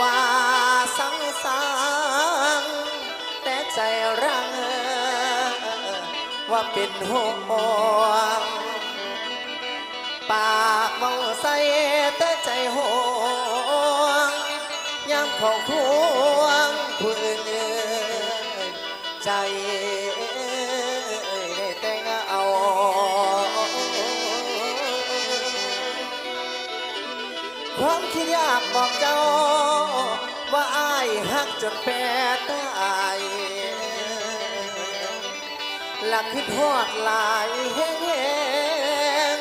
ว่าสังสางแต่ใจรัง ว่าเป็นห่วงปากมองใส่แต่ใจห่วงยามเขาควงผู้อื่นใจ ความคิดยากบอกเจ้า ว่าอายหักจนแปรตายหลักคิดทอดลายแห้ง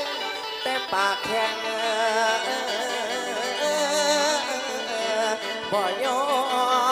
แต่ปากแข็งบ่ยอม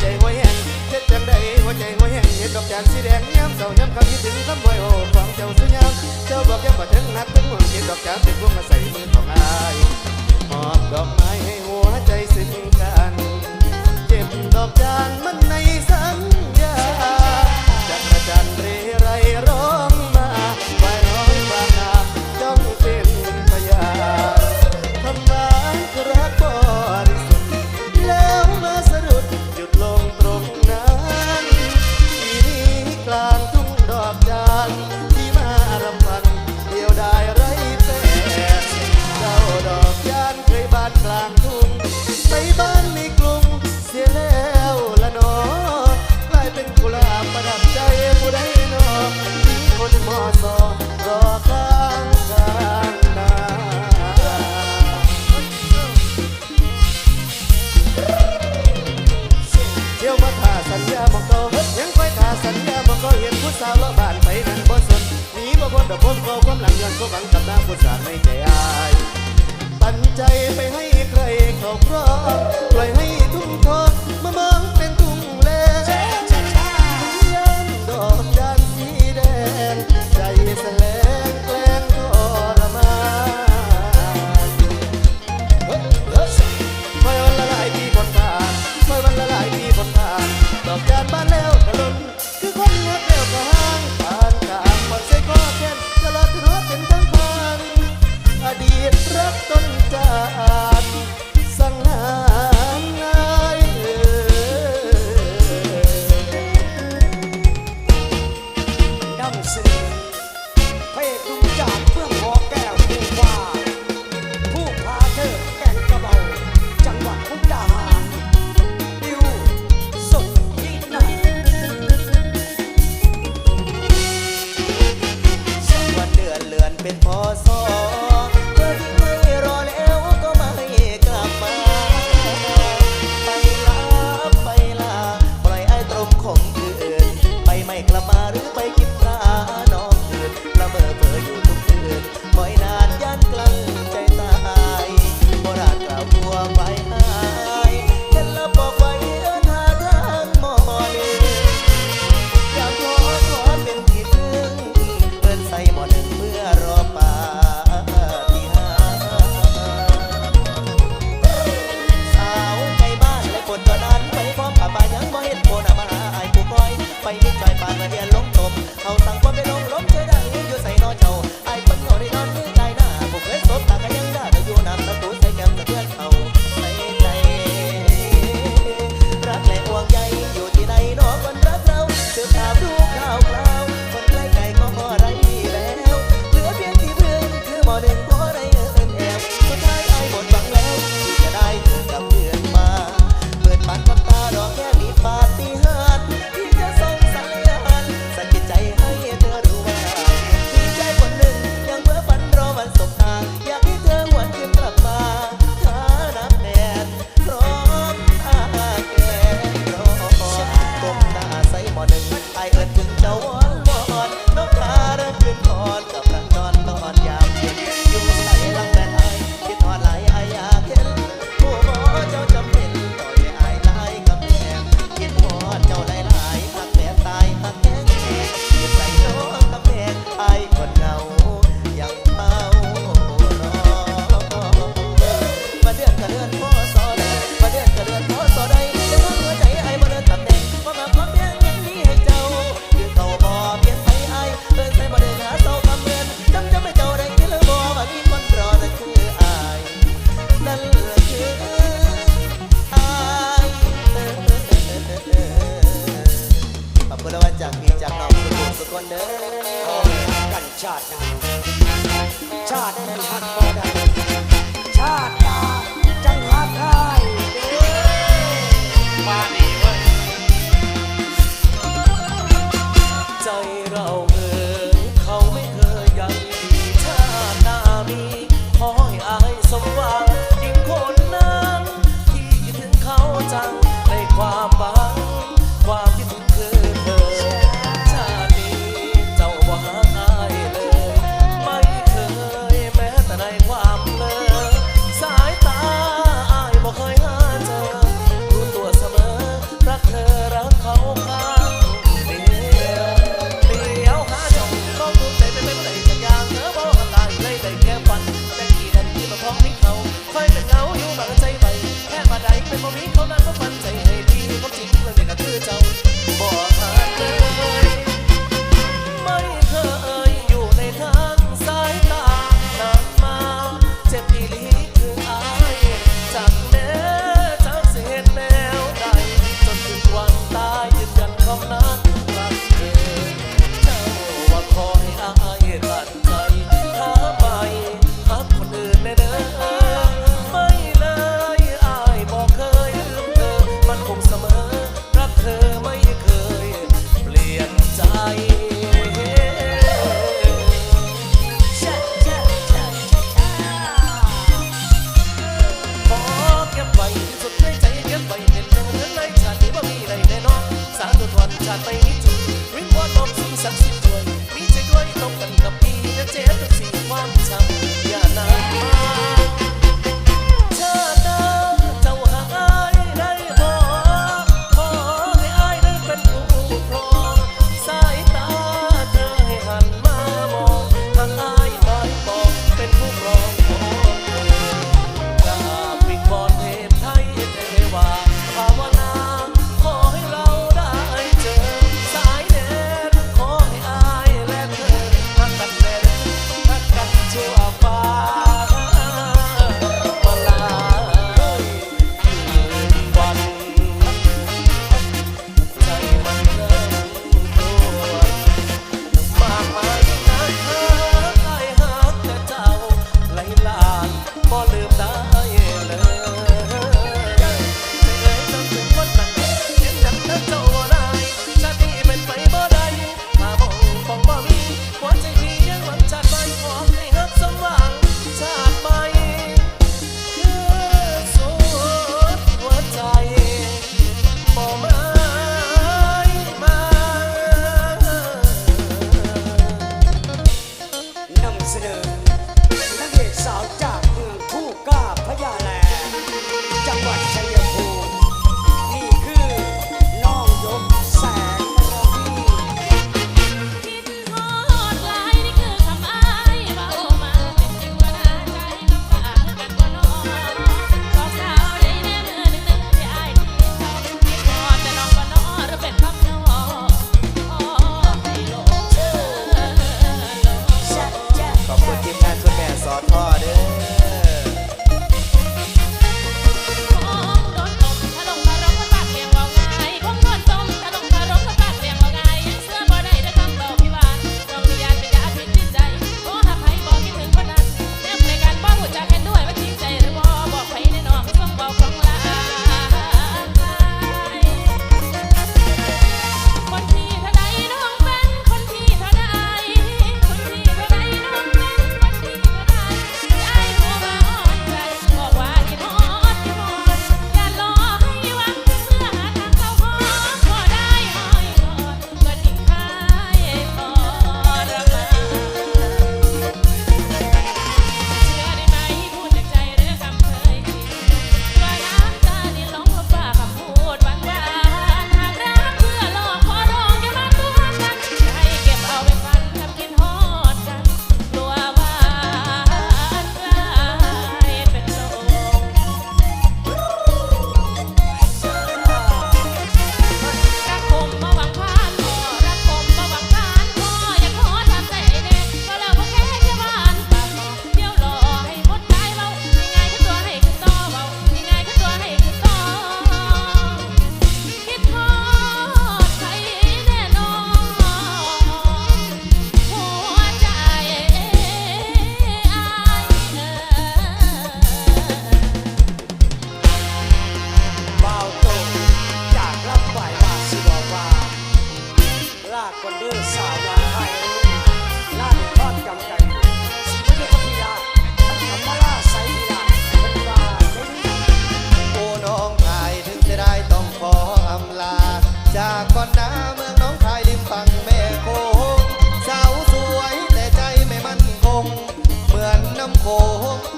ใจหัวแห้งเฮ็ดจังใดหัวใจหัวแหงเห็นดอกจันสีแดงย้ำเสาย้ำคำคิดถึงคำบ่อยโอ้ของเจ้าสุญญามเจ้าบอกย้ำบ่ถึงนักถึงห่วงเห็ดดอกจันติดพวกมาใส่มือของอายหอบดอกไม้ให้หัวใจสิ้นกันเก็บดอกจันมันในสัญญ เดี๋ยวมาถ่าสัญญาบอกเขายังคอยถ่าสัญญาบอกเขาเห็นผู้สาวละบ้านไปนั้นบ่สนหนีบ่พ้นแต่พ้นเขาความหลังย้อนก็หวังกับหน้าผู้สาวไม่ใจอายปันใจไปให้ใครเขาครอบปล่อยให้ทุ่งทองมามองเป็นทุ่งแลงยันดอกยันสีแดงใจแสลง María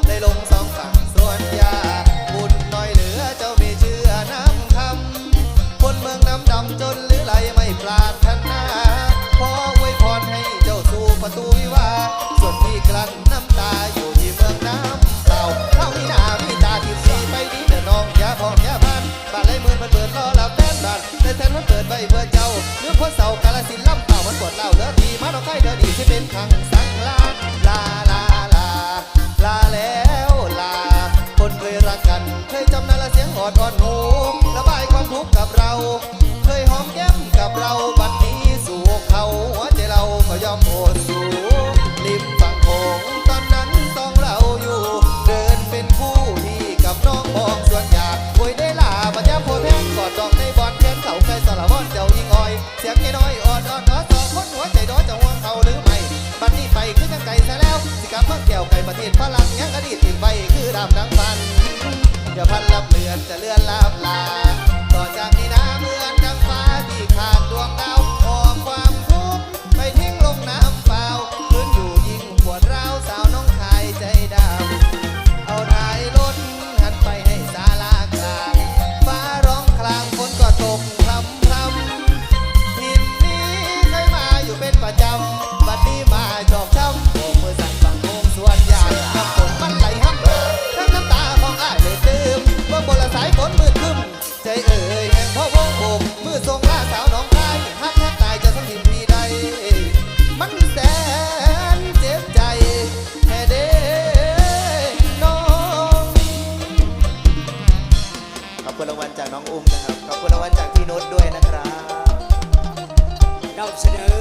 ได้ลงสองฝั่งส่วนยาบุญน้อยเหลือเจ้าไม่เชื่อน้ำคำคนเมืองน้ำดำจนหรือไรไม่ปราดนาขอไว้พรให้เจ้าสู่ประตูวิวาส่วนที่กลั้นน้ำตาอยู่ที่เมืองน้ำเต่าเท่ามีนามีตาทิพสีไปดีเดือน้องยาพองยาพันบาทไรมือมันเปิดรอรับแน่บาทในแทนมันเปิดใบเพื่อเจ้าเรื่องคนเสากาลสินล่ำเต่ามันปวดเล่าเลือดีมาดอกไก่เดินอีที่เป็นทาง เคยหอมแก้มกับเราบัดนี้สู่เขาหัวใจเราก็ยอมโอดสูริมฝั่งโงตอนนั้นต้องเราอยู่ เดินเป็นคู่ที่กับน้องบอกส่วนอยากโวยได้ลาบัญญาโพแพงกอดดองในบอนเพ้นเขาใกล้สารวอนเจ้าอิงอ้อย เสียงน้อยอ่อนอ่อนน้อสองคนหัวใจน้อจะห่วงเขาหรือไม่บัดนี้ไปขึ้นทางไกลซะแล้ว สิกับเมื่อแก้วไก่ประเทศฝรั่งยังอดีตถิ่นไปคือดำน้งฟันเดี๋พันลำเลือนจะเลือนลาบลาต่อจากนี้นะ องค์นะครับ ขอบคุณรางวัลจากพี่นุชด้วยนะครับนำเสนอ